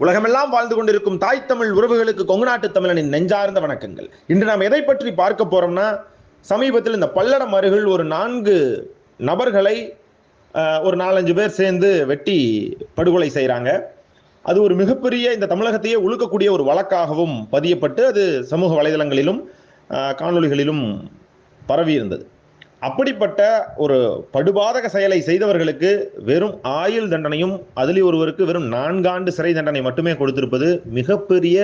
உலகமெல்லாம் வாழ்ந்து கொண்டிருக்கும் தாய் தமிழ் உறவுகளுக்கு கொங்கு நாட்டு தமிழனின் நெஞ்சார்ந்த வணக்கங்கள். இன்று நாம் எதை பற்றி பார்க்க போறோம்னா சமீபத்தில் இந்த பல்லடம் அருகில் ஒரு நான்கு நபர்களை ஒரு நாலஞ்சு பேர் சேர்ந்து வெட்டி படுகொலை செய்கிறாங்க அது ஒரு மிகப்பெரிய இந்த தமிழகத்தையே உழுக்கக்கூடிய ஒரு வழக்காகவும் பதியப்பட்டு அது சமூக வலைதளங்களிலும் காணொலிகளிலும் காணொளிகளிலும் பரவி இருந்தது அப்படிப்பட்ட ஒரு படுபாதக செயலை செய்தவர்களுக்கு வெறும் ஆயுள் தண்டனையும் அதில் ஒருவருக்கு வெறும் நான்காண்டு சிறை தண்டனை மட்டுமே கொடுத்திருப்பது மிகப்பெரிய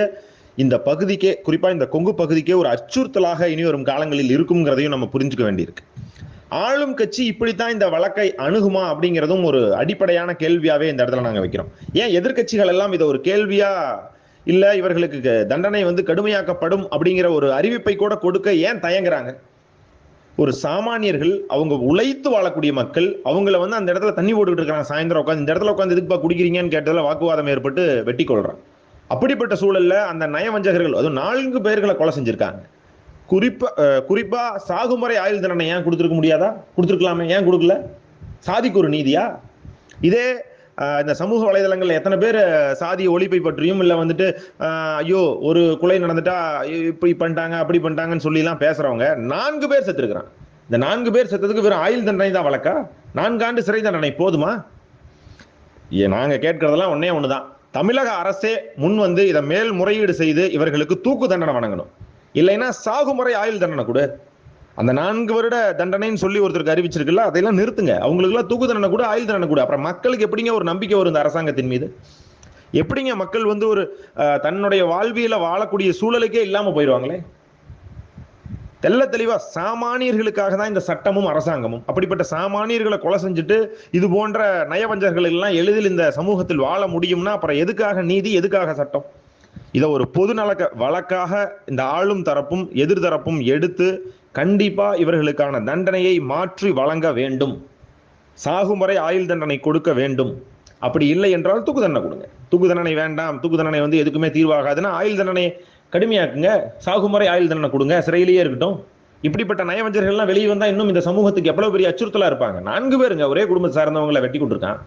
இந்த பகுதிக்கே குறிப்பாக இந்த கொங்கு பகுதிக்கே ஒரு அச்சுறுத்தலாக இனி வரும் காலங்களில் இருக்குங்கிறதையும் நம்ம புரிஞ்சுக்க வேண்டியிருக்கு. ஆளும் கட்சி இப்படித்தான் இந்த வழக்கை அணுகுமா அப்படிங்கிறதும் ஒரு அடிப்படையான கேள்வியாவே இந்த இடத்துல நாங்கள் வைக்கிறோம். ஏன் எதிர்க்கட்சிகள் எல்லாம் இதை ஒரு கேள்வியா? இல்ல இவர்களுக்கு தண்டனை வந்து கடுமையாக்கப்படும் அப்படிங்கிற ஒரு அறிவிப்பை கூட கொடுக்க ஏன் தயங்குறாங்க? ஒரு சாமானியர்கள் அவங்க உழைத்து வாழக்கூடிய மக்கள் அவங்கள வந்து அந்த இடத்துல தண்ணி போட்டுக்கிட்டு இருக்காங்க. சாயந்தரம் உட்காந்து இந்த இடத்துல உட்காந்து எதுக்குப்பா குடிக்கிறீங்கன்னு கேட்டதில் வாக்குவாதம் ஏற்பட்டு வெட்டி கொள்றான் அப்படிப்பட்ட சூழல்ல அந்த நயவஞ்சகர்கள் அதுவும் நான்கு பேர்களை கொலை செஞ்சிருக்காங்க. குறிப்பா குறிப்பா சாகுமுறை ஆயுள் தண்டனை ஏன் கொடுத்துருக்க முடியாதா? கொடுத்துருக்கலாமே ஏன் கொடுக்கல? சாதிக்கு ஒரு நீதியா? இதே இந்த சமூக வலைதளங்கள்ல எத்தனை பேர் சாதி ஒழிப்பை பற்றியும் இல்ல வந்துட்டு ஐயோ ஒரு கொலை நடந்துட்டா ஐயோ, இப்படி பண்ணிட்டாங்க அப்படி பண்ணிட்டாங்கன்னு சொல்லி எல்லாம் பேசுறவங்க நான்கு பேர் செத்துருக்கிறான். இந்த நான்கு பேர் செத்ததுக்கு வெறும் ஆயுள் தண்டனை தான் வழக்கா? நான்காண்டு சிறை தண்டனை போதுமா? ஏ, நாங்க கேட்கறதெல்லாம் ஒன்னே ஒண்ணுதான். தமிழக அரசே முன் வந்து இதை மேல் முறையீடு செய்து இவர்களுக்கு தூக்கு தண்டனை வழங்கணும். இல்லைன்னா சாகுமுறை ஆயுள் தண்டனை கொடு. அந்த நான்கு வருட தண்டனைன்னு சொல்லி ஒருத்தருக்கு அறிவிச்சிருக்குல்ல அதையெல்லாம் நிறுத்துங்க. அவங்களுக்குலாம் தூக்கு தண்டனை கூட ஆயுள் தண்டனை கூட. அப்புறம் மக்களுக்கு எப்படிங்க ஒரு நம்பிக்கை வரும் இந்த அரசாங்கத்தின் மீது? எப்படிங்க மக்கள் வந்து ஒரு அஹ், தன்னுடைய வாழ்வியல வாழக்கூடிய சூழலுக்கே இல்லாம போயிடுவாங்களே தெல்ல தெளிவா சாமானியர்களுக்காக தான் இந்த சட்டமும் அரசாங்கமும். அப்படிப்பட்ட சாமானியர்களை கொலை செஞ்சுட்டு இது போன்ற நயவஞ்சர்கள் எல்லாம் எளிதில் இந்த சமூகத்தில் வாழ முடியும்னா அப்புறம் எதுக்காக நீதி எதுக்காக சட்டம்? இதை ஒரு பொது நலக்க வழக்காக இந்த ஆளும் தரப்பும் எதிர்தரப்பும் எடுத்து கண்டிப்பா இவர்களுக்கான தண்டனையை மாற்றி வழங்க வேண்டும். சாகுமுறை ஆயுள் தண்டனை கொடுக்க வேண்டும். அப்படி இல்லை என்றால் தூக்கு தண்டனை கொடுங்க. தூக்கு தண்டனை வேண்டாம். தூக்கு தண்டனை வந்து எதுக்குமே தீர்வாகாதுன்னா ஆயுள் தண்டனை கடுமையாக்குங்க. சாகுமுறை ஆயுள் தண்டனை கொடுங்க. சிறையிலேயே இருக்கட்டும். இப்படிப்பட்ட நயவஞ்சர்கள்லாம் வெளியே வந்தால் இன்னும் இந்த சமூகத்துக்கு எவ்வளோ பெரிய அச்சுறுத்தலாக இருப்பாங்க? நான்கு பேருங்க. ஒரே குடும்பத்தை சார்ந்தவங்களை வெட்டி கொண்டிருக்கான்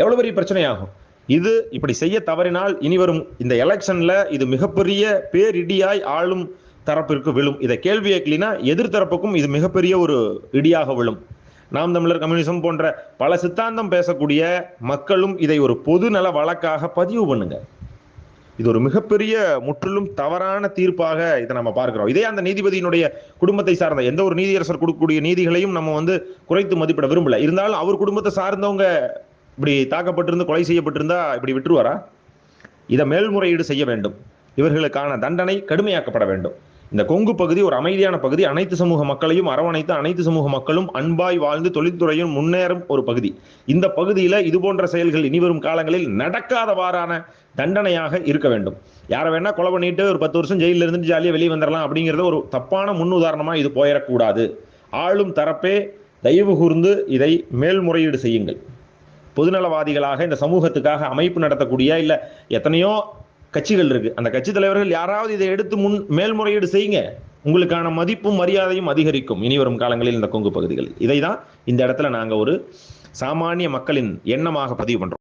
எவ்வளோ பெரிய பிரச்சனையாகும்? இது இப்படி செய்ய தவறினால் இனி வரும் இந்த எலெக்ஷனில் இது மிகப்பெரிய பேரிடியாய் ஆளும் தரப்பிற்கு விழும். இதை கேள்வி கேட்கலினா எதிர்த்தரப்புக்கும் இது மிகப்பெரிய ஒரு இடியாக விழும். நாம் தமிழர் கம்யூனிசம் போன்ற பல சித்தாந்தம் பேசக்கூடிய மக்களும் இதை ஒரு பொது நல வழக்காக பதிவு பண்ணுங்க. இது ஒரு மிகப்பெரிய முற்றிலும் தவறான தீர்ப்பாக இதை நம்ம பார்க்கிறோம். இதே அந்த நீதிபதியினுடைய குடும்பத்தை சார்ந்த எந்த ஒரு நீதியரசர் கொடுக்கக்கூடிய நீதிகளையும் நம்ம வந்து குறைத்து மதிப்பிட விரும்பல. இருந்தாலும் அவர் குடும்பத்தை சார்ந்தவங்க இப்படி தாக்கப்பட்டிருந்து கொலை செய்யப்பட்டிருந்தா இப்படி விட்டுருவாரா? இதை மேல்முறையீடு செய்ய வேண்டும். இவர்களுக்கான தண்டனை கடுமையாக்கப்பட வேண்டும். இந்த கொங்கு பகுதி ஒரு அமைதியான பகுதி. அனைத்து சமூக மக்களையும் அரவணைத்து அனைத்து சமூக மக்களும் அன்பாய் வாழ்ந்து தொழில்துறையும் முன்னேறும் ஒரு பகுதி. இந்த பகுதியில இது போன்ற செயல்கள் இனிவரும் காலங்களில் நடக்காதவாறான தண்டனையாக இருக்க வேண்டும். யாரை வேணா கொலை பண்ணிட்டு ஒரு பத்து வருஷம் ஜெயிலில் இருந்து ஜாலியாக வெளியே வந்துடலாம் அப்படிங்கிறத ஒரு தப்பான முன்னுதாரணமாக இது போயிடக்கூடாது. ஆளும் தரப்பே தயவு கூர்ந்து இதை மேல்முறையீடு செய்யுங்கள். பொதுநலவாதிகளாக இந்த சமூகத்துக்காக அமைப்பு நடத்தக்கூடிய இல்லை எத்தனையோ கட்சிகள் இருக்கு. அந்த கட்சி தலைவர்கள் யாராவது இதை எடுத்து முன் மேல்முறையீடு செய்யுங்க. உங்களுக்கான மதிப்பும் மரியாதையும் அதிகரிக்கும். இனி வரும் காலங்களில் இந்த கொங்கு பகுதிகளில். இதை தான் இந்த இடத்துல நாங்கள் ஒரு சாமானிய மக்களின் எண்ணமாக பதிவு பண்றோம்.